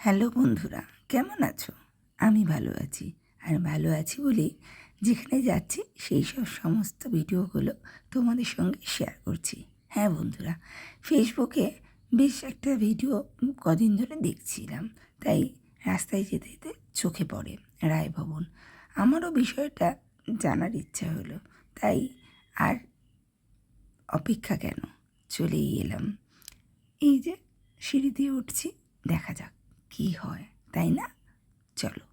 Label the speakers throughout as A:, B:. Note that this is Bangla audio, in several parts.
A: হ্যালো বন্ধুরা কেমন আছো? আমি ভালো আছি আর ভালো আছি বলেই যেখানে যাচ্ছি সেই সব সমস্ত ভিডিওগুলো তোমাদের সঙ্গে শেয়ার করছি। হ্যাঁ বন্ধুরা ফেসবুকে বেশ একটা ভিডিও কদিন ধরে দেখছিলাম তাই রাস্তায় যেতে যেতে চোখে পড়ে রায় ভবন আমারও বিষয়টা জানার ইচ্ছা হলো তাই আর অপেক্ষা কেন? চলেই এলাম। এই যে সিঁড়ি দিয়ে উঠছি দেখা যাক। কি হয় তাই না? চলো।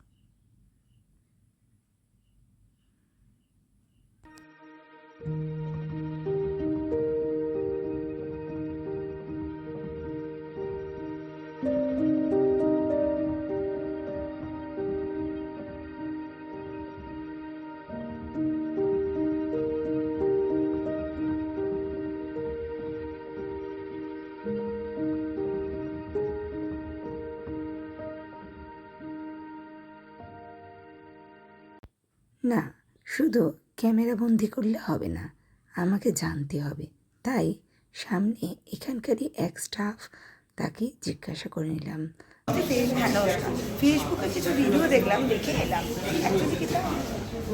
A: না শুধু ক্যামেরা বন্দি করলে হবে না আমাকে জানতে হবে। তাই সামনে এখানকারই এক স্টাফ তাকে জিজ্ঞাসা করে নিলাম। ফেসবুকে কিছু ভিডিও দেখলাম দেখে এলাম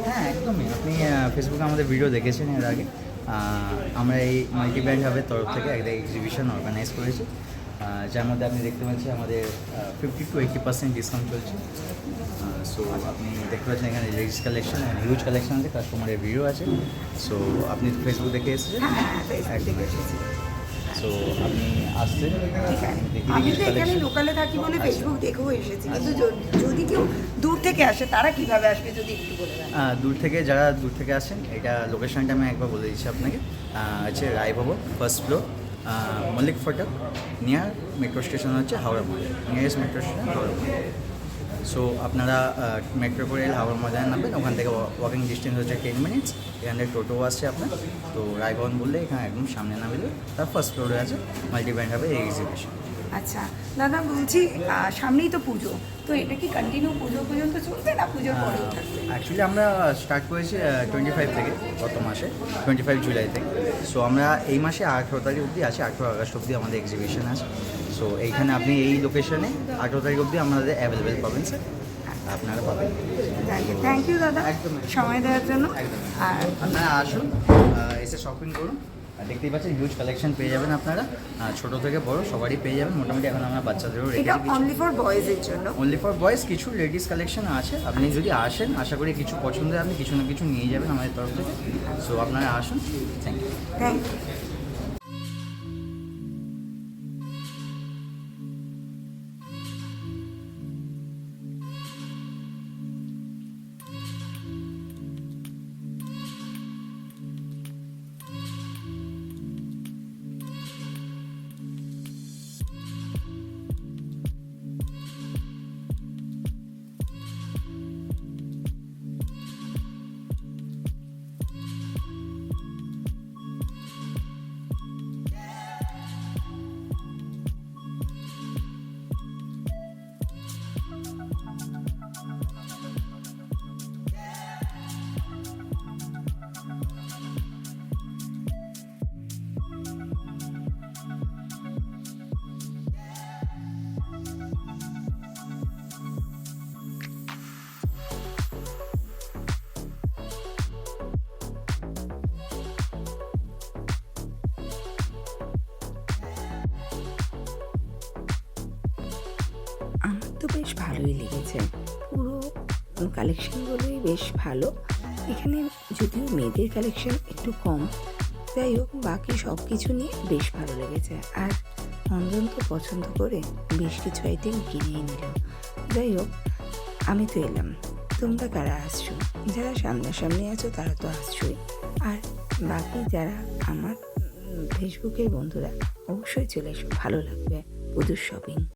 B: হ্যাঁ একদমই। আপনি ফেসবুকে আমাদের ভিডিও দেখেছেন এর আগে। আমরা এই মাল্টি ব্র্যান্ড হাবের তরফ থেকে একটা এক্সিবিশন অর্গানাইজ করেছি। যার মধ্যে আপনি দেখতে পাচ্ছেন আমাদের fifty two eighty percent discount চলছে। সো আপনি দেখতে পাচ্ছেন এখানে লেডিস কালেকশন হিউজ কালেকশন আছে কাস্টমারের ভিডিও আছে। সো আপনি ফেসবুক দেখে এসেছেন? একদম। সো আপনি আসছেন?
A: আমি তো এখানে লোকালে থাকি বলে ফেসবুক দেখেও এসেছি। কিন্তু যদি কেউ দূর থেকে আসে তারা কীভাবে আসবে যদি একটু বলে
B: দূর থেকে যারা দূর থেকে আসেন এটা লোকেশনটা আমি একবার বলে দিচ্ছি আপনাকে। আহ, হচ্ছে রায়ভবন ফার্স্ট ফ্লোর মল্লিক ফটক নিয়ার মেট্রো স্টেশন হচ্ছে Howrah Maidan nearest metro station Howrah Maidan so আপনারা মেট্রো করে হাওড়া ময়দানে নামবেন। ওখান থেকে ওয়াকিং ডিস্টেন্স হচ্ছে টেন মিনিটস এখান থেকে টোটো আসছে আপনার। তো রায়ভবন বললে এখানে একদম সামনে নামে তার ফার্স্ট ফ্লোরে আছে। মাল্টি ব্র্যান্ড হবে এই এক্সিবিশন
A: আচ্ছা দাদা বলছি সামনেই তো পুজো। তো এটা কি কন্টিনিউ পুজো পর্যন্ত চলবে না পুজোর পরেও থাকবে?
B: অ্যাকচুয়ালি আমরা স্টার্ট করেছি টোয়েন্টি ফাইভ থেকে গত মাসে। টোয়েন্টি ফাইভ জুলাই থেকে। সো আমরা এই মাসে আঠেরো তারিখ অবধি আছে। আঠেরো আগস্ট অবধি আমাদের এক্সিবিশন আছে। সো এইখানে আপনি এই লোকেশনে আঠেরো তারিখ অবধি আমাদের অ্যাভেলেবেল পাবেন। স্যার আপনারা পাবেন।
A: থ্যাংক ইউ দাদা।
B: একদম।
A: সময় দেওয়ার জন্য। আর
B: আপনারা আসুন এসে শপিং করুন। আর দেখতেই পাচ্ছেন হিউজ কালেকশন পেয়ে যাবেন আপনারা। ছোট থেকে বড় সবারই পেয়ে যাবেন। মোটামুটি এখন আমরা বাচ্চাদেরও
A: এটা অনলি ফর বয়েজের জন্য।
B: অনলি ফর বয়েজ কিছু লেডিস কালেকশন আছে। আপনি যদি আসেন আশা করি কিছু পছন্দ আপনি কিছু না কিছু নিয়ে যাবেন আমাদের তরফ থেকে। সো আপনারা আসুন। Thank you
A: thank you thank you বেশ ভালোই লেগেছে। পুরো কালেকশনগুলোই বেশ ভালো। এখানে যদিও মেয়েদের কালেকশন একটু কম, যাই হোক, বাকি সব কিছু নিয়ে বেশ ভালো লেগেছে। আর অঞ্জন তো পছন্দ করে বেশ কিছু আইটেম কিনেই নিল। যাই হোক, আমি তো এলাম। তোমরা কারা আসছো? যারা সামনাসামনি আছো, তারা তো আসছোই। আর বাকি যারা আমার ফেসবুকের বন্ধুরা, অবশ্যই চলে এসো, ভালো লাগবে। পুজোর শপিং